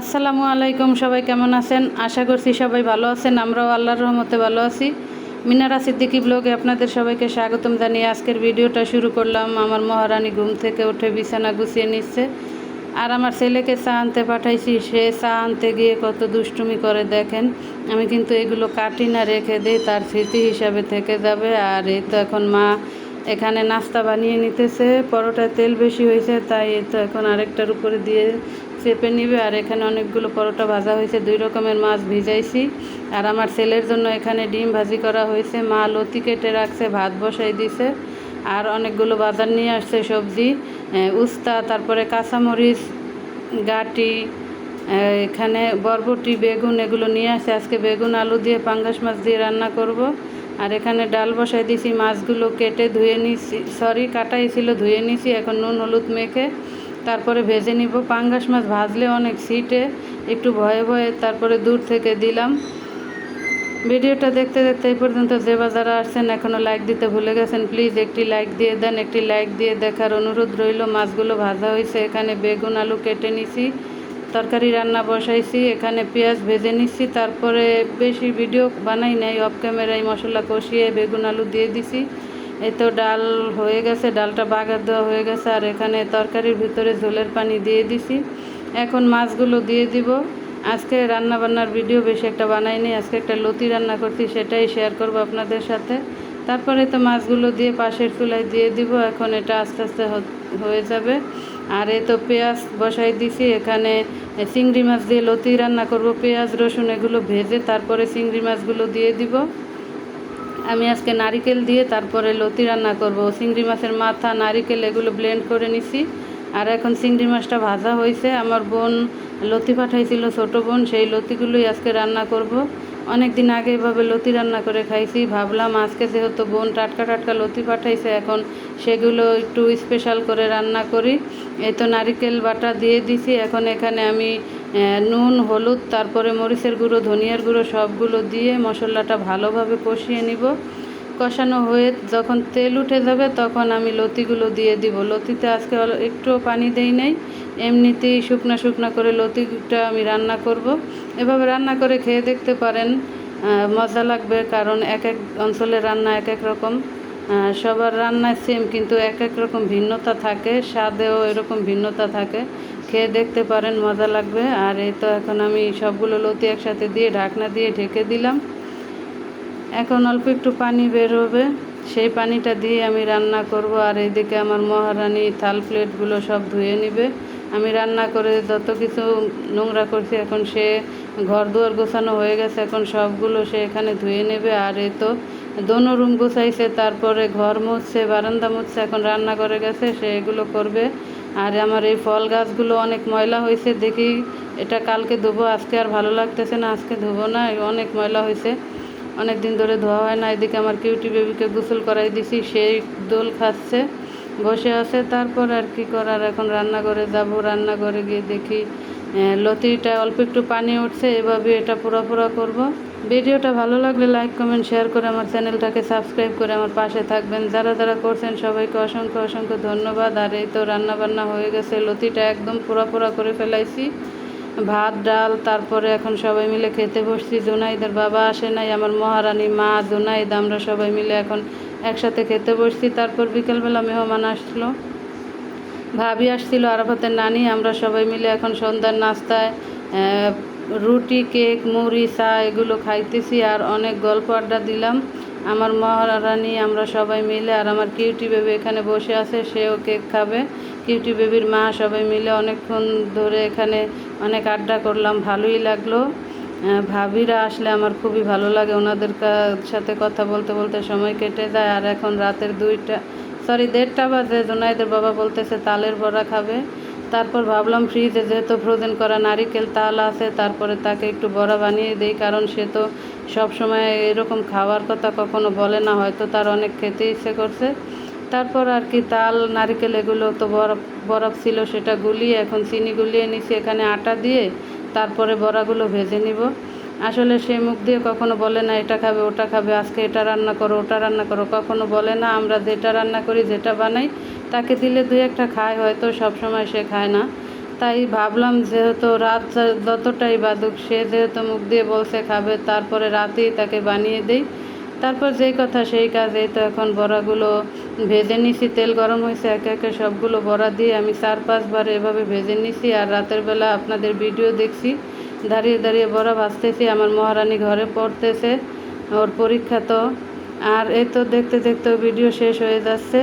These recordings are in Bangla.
আসসালামু আলাইকুম, সবাই কেমন আছেন? আশা করছি সবাই ভালো আছেন, আমরাও আল্লাহর রহমতে ভালো আছি। মিনারা সিদ্দিকি ব্লগে আপনাদের সবাইকে স্বাগতম জানিয়ে আজকের ভিডিওটা শুরু করলাম। আমার মহারানী ঘুম থেকে উঠে বিছানা গুছিয়ে নিচ্ছে। আর আমার ছেলেকে চা আনতে পাঠাইছি, সে চা আনতে গিয়ে কত দুষ্টুমি করে দেখেন। আমি কিন্তু এগুলো কাটি না রেখে দিই, তার স্মৃতি হিসাবে থেকে যাবে। আর এই তো এখন মা এখানে নাস্তা বানিয়ে নিতেছে, পরোটায় তেল বেশি হয়েছে, তাই এই তো এখন আরেকটার উপরে দিয়ে চেপে নিবে আর এখানে অনেকগুলো পরোটা ভাজা হয়েছে। দুই রকমের মাছ ভিজাইছি। আর আমার ছেলের জন্য এখানে ডিম ভাজি করা হয়েছে। মা লতি কেটে রাখছে, ভাত বসাই দিছে। আর অনেকগুলো বাজার নিয়ে আসছে সবজি উস্তা, তারপরে কাঁচামরিচ, গাটি এখানে বরবটি, বেগুন এগুলো নিয়ে আসছে। আজকে বেগুন, আলু দিয়ে পাঙ্গাস মাছ দিয়ে রান্না করব। আর এখানে ডাল বসাই দিয়েছি মাছগুলো কেটে ধুয়ে নিছি, সরি, কাটাই ছিল, ধুয়ে নিছি। এখন নুন, হলুদ মেখে তারপরে ভেজে নিব। পাঙ্গাস মাছ ভাজলে অনেক সিটে একটু ভয়ে ভয়ে তারপরে দূর থেকে দিলাম। ভিডিওটা দেখতে দেখতে এই পর্যন্ত যে বাজারা আসছেন এখনও লাইক দিতে ভুলে গেছেন প্লিজ একটি লাইক দিয়ে দেন। একটি লাইক দিয়ে দেখার অনুরোধ রইল, মাছগুলো ভাজা হয়েছে। এখানে বেগুন, আলু কেটে নিছি, তরকারি রান্না বসাইছি, এখানে পেঁয়াজ ভেজে নিচ্ছি তারপরে বেশি ভিডিও বানাই নাই অফ ক্যামেরায় মশলা কষিয়ে বেগুন, আলু দিয়ে দিছি। এই তো ডাল হয়ে গেছে, ডালটা বাগার দেওয়া হয়ে গেছে, আর এখানে তরকারির ভিতরে ঝোলের পানি দিয়ে দিছি। এখন মাছগুলো দিয়ে দিব। আজকে রান্না বান্নার ভিডিও বেশি একটা বানাইনি, আজকে একটা লতি রান্না করছি, সেটাই শেয়ার করব আপনাদের সাথে। তারপরে তো মাছগুলো দিয়ে পাশের চুলায় দিয়ে দিব, এখন এটা আস্তে আস্তে হয়ে যাবে। আর এই তো পেঁয়াজ বসাই দিছি, এখানে চিংড়ি মাছ দিয়ে লতি রান্না করব, পেঁয়াজ রসুন এগুলো ভেজে তারপরে চিংড়ি মাছগুলো দিয়ে দিব। আমি আজকে নারিকেল দিয়ে তারপরে লতি রান্না করব। চিংড়ি মাছের মাথা, নারিকেল এগুলো ব্লেন্ড করে নিছি। আর এখন চিংড়ি মাছটা ভাজা হয়েছে। আমার বোন লতি পাঠাইছিল, ছোটো বোন, সেই লতিগুলোই আজকে রান্না করব। অনেক দিন আগে এভাবে লতি রান্না করে খাইছি, ভাবলাম আজকে যেহেতু বোন টাটকা টাটকা লতি পাঠাইছে, এখন সেগুলো একটু স্পেশাল করে রান্না করি। এই তো নারিকেল বাটা দিয়ে দিছি, এখন এখানে আমি নুন, হলুদ, তারপরে মরিচের গুঁড়ো, ধনিয়ার গুঁড়ো সবগুলো দিয়ে মশলাটা ভালোভাবে কষিয়ে নিব। কষানো হয়ে যখন তেল উঠে যাবে তখন আমি লতিগুলো দিয়ে দিব। লতিতে আজকে একটুও পানি দেই নাই। এমনিতেই শুকনা শুকনা করে লতিটা আমি রান্না করব। এভাবে রান্না করে খেয়ে দেখতে পারেন মজা লাগবে কারণ এক এক অঞ্চলের রান্না এক এক রকম। সবার রান্নায় সেম কিন্তু এক এক রকম ভিন্নতা থাকে, স্বাদেও এরকম ভিন্নতা থাকে। খেয়ে দেখতে পারেন, মজা লাগবে। আর এই তো এখন আমি সবগুলো লতি একসাথে দিয়ে ঢাকনা দিয়ে ঢেকে দিলাম। এখন অল্প একটু পানি বের হবে সেই পানিটা দিয়ে আমি রান্না করব। আর এইদিকে আমার মহারানী থাল প্লেটগুলো সব ধুয়ে নিবে। আমি রান্না করে যত কিছু নোংরা করছি, এখন সে ঘর দুয়ার গোছানো হয়ে গেছে, এখন সবগুলো সে এখানে ধুয়ে নেবে। আর এ তো দোনো রুম গোছাইছে, তারপরে ঘর মুছছে, বারান্দা মুছছে, এখন রান্না করে গেছে, সে এগুলো করবে। আর আমার এই ফল গাছগুলো অনেক ময়লা হয়েছে, দেখি এটা কালকে ধুবো, আজকে আর ভালো লাগতেছে না, আজকে ধুবো না অনেক ময়লা হয়েছে। অনেক দিন ধরে ধোয়া হয় না, এদিকে আমার কিউটি বেবিকে গোসল করাই দিছি, সেই দোল খাচ্ছে, বসে আছে, তারপর আর কি করার, এখন রান্নাঘরে যাব, রান্নাঘরে গিয়ে দেখি লতিটা অল্প একটু পানি উঠছে, এভাবে এটা পুরো পুরো করব। ভিডিওটা ভালো লাগলে লাইক, কমেন্ট, শেয়ার করে আমার চ্যানেলটাকে সাবস্ক্রাইব করে আমার পাশে থাকবেন। যারা যারা করছেন সবাইকে অসংখ্য অসংখ্য ধন্যবাদ। আর এই তো রান্না বান্না হয়ে গেছে, লতিটা একদম পুরো পুরো করে ফেলাইছি। ভাত, ডাল, তারপরে এখন সবাই মিলে খেতে বসছি। জুনাইদের বাবা আসে নাই, আমার মহারানী, মা, জুনাইদ, আমরা সবাই মিলে এখন একসাথে খেতে বসছি। তারপর বিকেলবেলা মেহমান আসলো। ভাবি আসছিল আরাফাতের নানি, আমরা সবাই মিলে এখন সন্ধ্যার নাস্তায় রুটি, কেক, মুড়ি, চা এগুলো খাইতেছি আর অনেক গল্প আড্ডা দিলাম। আমার মহারানী, আমরা সবাই মিলে আর আমার কিউটি বেবি এখানে বসে আছে, সেও কেক খাবে। কিউটি বেবির মা সবাই মিলে অনেকক্ষণ ধরে এখানে অনেক আড্ডা করলাম, ভালোই লাগল। ভাবিরা আসলে আমার খুবই ভালো লাগে, ওনাদের সাথে কথা বলতে বলতে সময় কেটে যায়। আর এখন রাতের দুইটা সরি দেড়টা বাজে, জোনাইদের বাবা বলতেছে তালের বড়া খাবে। তারপর ভাবলাম ফ্রিজে যেহেতু ফ্রোজেন করা নারিকেল তাল আছে, তারপরে তাকে একটু বড়া বানিয়ে দেই, কারণ সে তো সবসময় এরকম খাওয়ার কথা কখনো বলে না, হয়তো তার অনেক খেতে ইচ্ছে করছে। তারপর আর কি তাল, নারিকেল এগুলো তো বরফ বরফ ছিল সেটা গুলিয়ে, এখন চিনি গুলিয়ে নিছি, এখানে আটা দিয়ে তারপরে বড়াগুলো ভেজে নিব। আসলে সে মুখ দিয়ে কখনো বলে না, এটা খাবে, ওটা খাবে, আজকে এটা রান্না করো, ওটা রান্না করো, কখনো বলে না, আমরা যেটা রান্না করি, যেটা বানাই, তাকে দিলে দুই একটা খায়, হয়তো সব সময় সে খায় না। তাই ভাবলাম যেহেতু রাত যতটাই বাদুক, সে যেহেতু মুখ দিয়ে বলছে খাবে, তারপরে রাতেই তাকে বানিয়ে দেই। তারপর যেই কথা সেই কাজ এই তো এখন বড়াগুলো ভেজে নিছি, তেল গরম হয়েছে, একে একে সবগুলো বড়া দিয়ে আমি চার পাঁচবার এভাবে ভেজে নিছি আর রাতের বেলা আপনাদের ভিডিও দেখছি। দাঁড়িয়ে দাঁড়িয়ে বড়া ভাজতেছি, আমার মহারানী ঘরে পড়তেছে, ওর পরীক্ষা তো। আর এই তো দেখতে দেখতে ভিডিও শেষ হয়ে যাচ্ছে।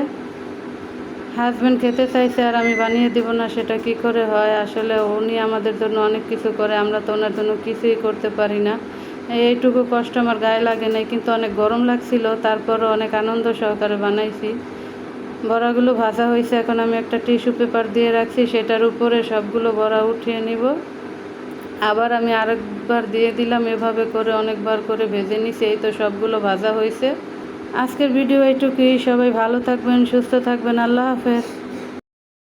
হাজব্যান্ড খেতে চাইছে আর আমি বানিয়ে দিব না, সেটা কি করে হয়? আসলে উনি আমাদের জন্য অনেক কিছু করে, আমরা তো ওনার জন্য কিছুই করতে পারি না। এইটুকু কষ্ট আমার গায়ে লাগে নাই, কিন্তু অনেক গরম লাগছিল তারপরও অনেক আনন্দ সহকারে বানাইছি। বড়াগুলো ভাজা হয়েছে, এখন আমি একটা টিস্যু পেপার দিয়ে রাখছি, সেটার উপরে সবগুলো বড়া উঠিয়ে নিব। আবার আমি আরেকবার দিয়ে দিলাম, এভাবে করে অনেকবার করে ভেজে নিছি, এই তো সবগুলো ভাজা হয়েছে। আজকের ভিডিও এইটুকুই, সবাই ভালো থাকবেন, সুস্থ থাকবেন, আল্লাহ হাফেজ।